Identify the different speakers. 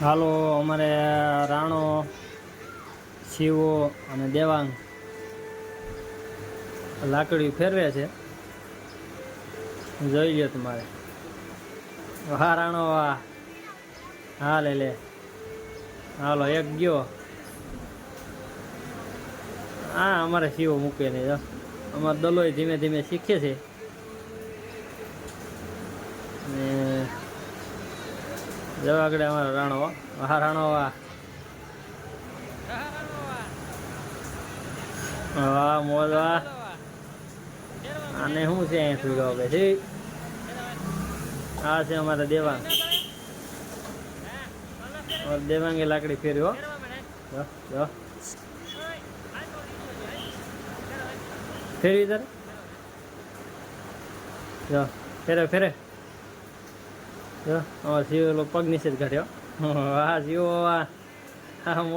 Speaker 1: હાલો, અમારે રાણો, શિવો અને દેવાંગ લાકડી ફેરવે છે. જોઈ લો તમારે. હા, રાણો વાહ હા, લે લે. હાલો, એક ગયો. હા, અમારે શિવો મૂકે નહીં અમારે દલોય ધીમે ધીમે શીખે છે. ને જો આગળ અમારો રાણો વાહ હા રાણો વાહ વાહ મોજ વાહ આને શું છે અહીં ફીડો કે છે આ છે અમારા દેવાંગ અમારા દેવાંગે લાકડી ફેર્યો જો જો ફેરવી તારે જો ફેરે ફેરે જો અમારો શિવ પગ નીચે જ કાઢ્યો હા શિવ આ